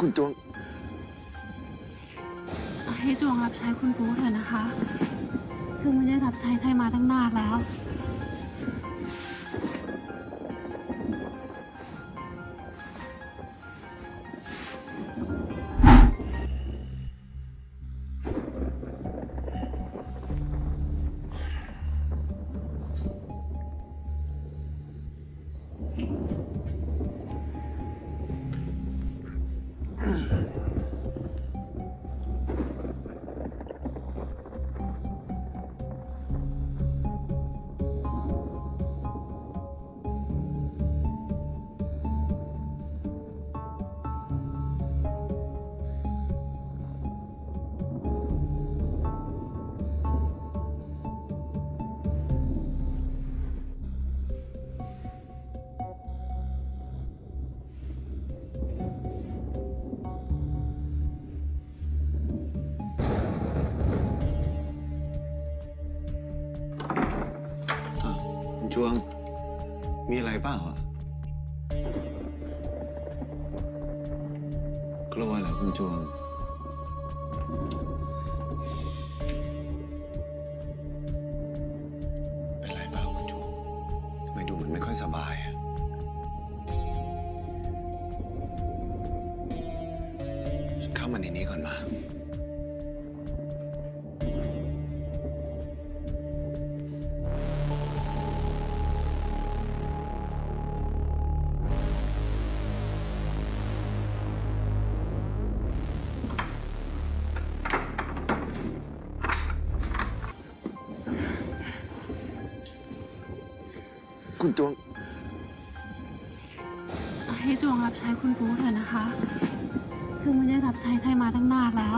คุณจวง ให้จวงรับใช้คุณปูเถอะนะคะจวงไม่ได้รับใช้ใครมาตั้งนานแล้ว จวง มีอะไรเปล่าอะ กลัวเหรอคุณจวง เป็นไรเปล่าคุณจวงทำไมดูเหมือนไม่ค่อยสบายอะ เข้ามาในนี้ก่อนมา คุณจวง ให้จวงรับใช้คุณปูเถอะนะคะจวงไม่ได้รับใช้ใครมาตั้งนานแล้ว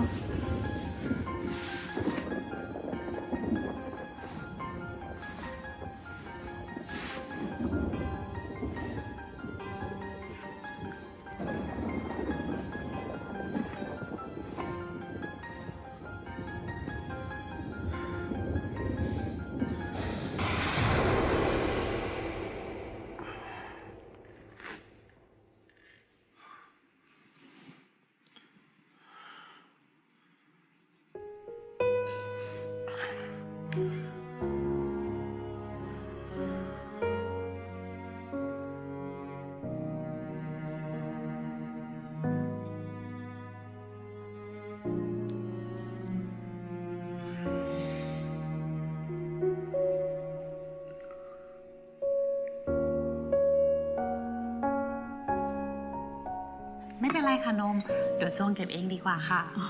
ไม่เป็นไรค่ะนม เดี๋ยวจวงเก็บเองดีกว่าค่ะ อ๋อ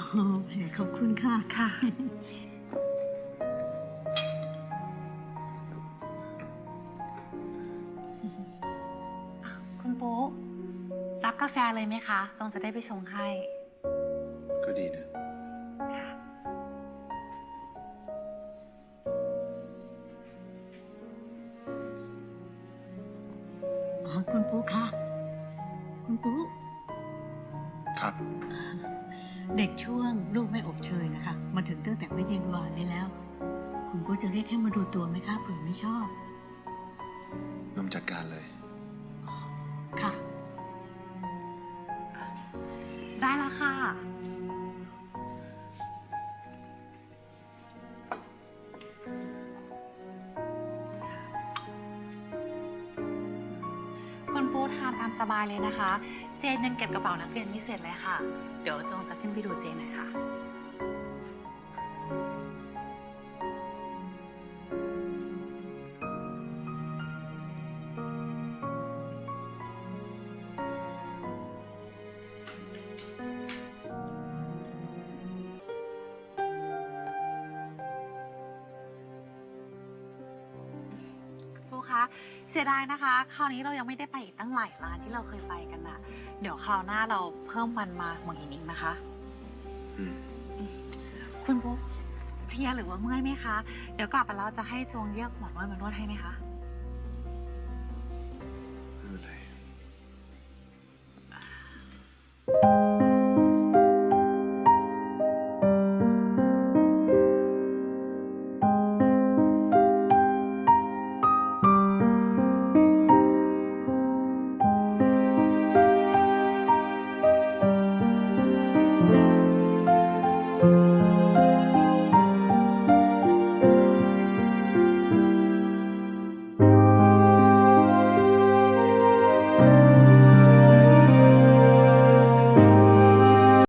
แหมขอบคุณค่ะ ค่ะ คุณปุ๊รับกาแฟเลยไหมคะ จงจะได้ไปชงให้ ก็ดีนะ อ๋อ คุณปุ๊คะ คุณปุ๊ ครับ เด็กช่วงลูกไม่อบเชยนะคะ มาถึงตั้งแต่เมื่อเย็นวานนี้แล้ว คุณปุ๊จะเรียกให้มาดูตัวไหมคะเผื่อไม่ชอบ นมจัดการเลย ค่ะ ได้แล้วค่ะ คุณปูทานตามสบายเลยนะคะ เจนยังเก็บกระเป๋านักเรียนไม่เสร็จเลยค่ะ เดี๋ยวจงจะขึ้นไปดูเจนหน่อยค่ะ คะ เสียดายนะคะ คราวนี้เรายังไม่ได้ไปอีกตั้งหลายร้านที่เราเคยไปกันอะเดี๋ยวคราวหน้าเราเพิ่มวันมาหมองอินอีกนะคะคุณปุ๊กเพลียหรือว่าเมื่อยไหมคะ เดี๋ยวกลับไปเราจะให้จวงเรียกหมอนวดมานวดให้ไหมคะ ไม่เป็นไร